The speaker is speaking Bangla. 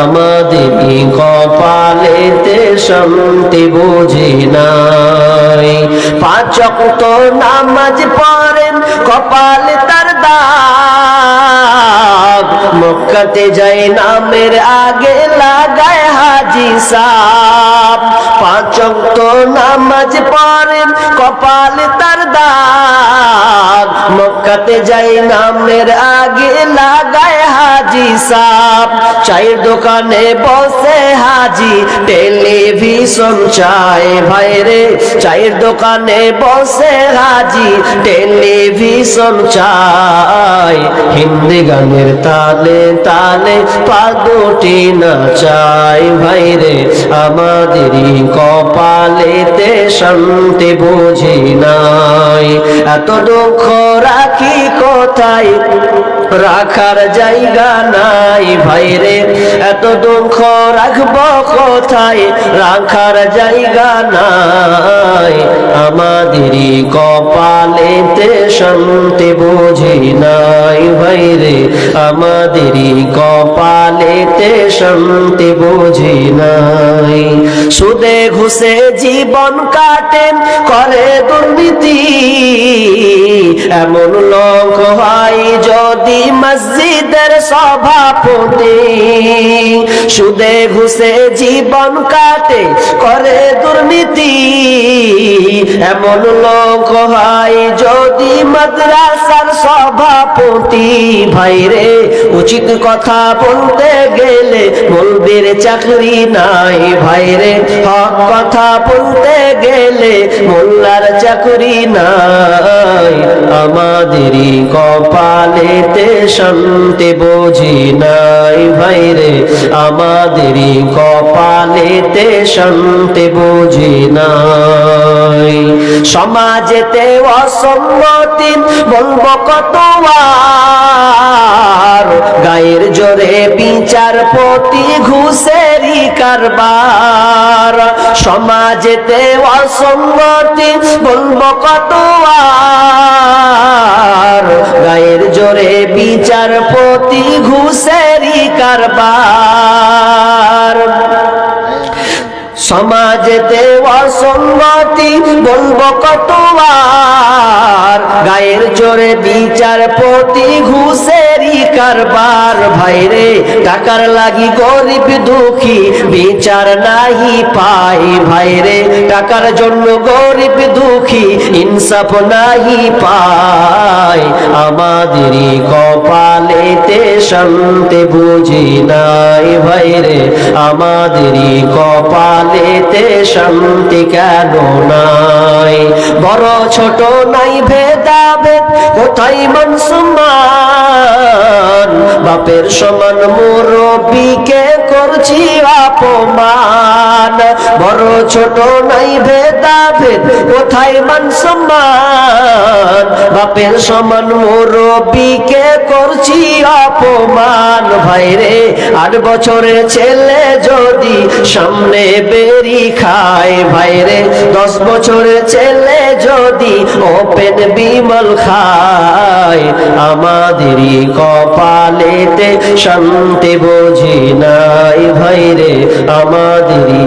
আমাদেরই কপালেতে শান্তি বুঝি নাই। পাচক তো নামাজ পড়েন, কপালে তার দাগ। মক্কাতে যাই নামের আগে লাগায় হাজি সাপ। পাচক তো নামাজ পড়েন, কপালে তার দাগ। মক্কাতে যাই নামের আগে লাগায় হাজি সাপ চায়ের দোকানে বসে হাজি টেলিভিশন চায়। ভাইরে চায়ের দোকানে বসে হাজি টেলিভিশন চায়। হিন্দি গানের তালে তালে পাগটি না চাই ভাইরে আমাদেরই কপালেতে শান্তি বুঝি নাই। এত দুঃখ রাখি কোথায়? রাখার জায়গা নাই ভাইরে। এত দুঃখ রাখব কোথায়? রাখার জায়গা নাই। আমাদেরই কপালেতে শান্তি বুঝি নাই ভাইরে। আমাদেরই কপালেতে শান্তি বুঝি নাই। সুদে ঘুষে জীবন কাটেন, করে দুর্নীতি। এমন লোক হয় যদি মসজিদের সভাপতি সুদে ঘুষে জীবন কাটে করে দুর্নীতি। এমন লোক হয় যদি মাদ্রাসার সভাপতি। ভাইরে উচিত কথা বলতে গেলে বলবির চাকরি নাই। ভাইরে হক কথা বলতে গেলে মোল্লার চাকরি নাই। আমাদেরই কপালেতে শান্তি বুঝি নাই ভাইরে আমাদেরই কপালেতে শান্তি বুঝি নাই। সমাজেতে অসম্মতি বলব কত গায়ের জোরে বিচারপতি ঘুষেরি কারবার। সমাজেতে অসম্মতি বলব কত বিচারপতি ঘুষেরি কারবার। সমাজেতে অসঙ্গতি বলব কতবার গায়ের জোরে বিচারপতি ঘুষেরি কারবার, ভাইরে, টাকার লাগি গরিব দুঃখী, বিচার নাহি পাই, ভাইরে, টাকার জন্য গরিব দুঃখী, ইনসাফ নাহি পাই। আমাদেরই কপালেতে শান্তি বুঝি নাই, ভাইরে আমাদেরই কপালেতে শান্তি কেন নাই? বড় ছোট নাই ভেদাভেদ, কোথায় মান সম্মান বাপের সমান মুরব্বীকে করছি অপমান। বড় ছোট নাই ভেদাভেদ, কোথায় মান সম্মান বাপের সমান মুরব্বীকে করছি অপমান। আট ছেলে যদি সামনে বেরি খায় দশ ছেলে যদি ওপেন বিমল খায়। আমাদেরই কপালেতে শান্তি বুঝি নাই, ভাইরে, আমাদেরই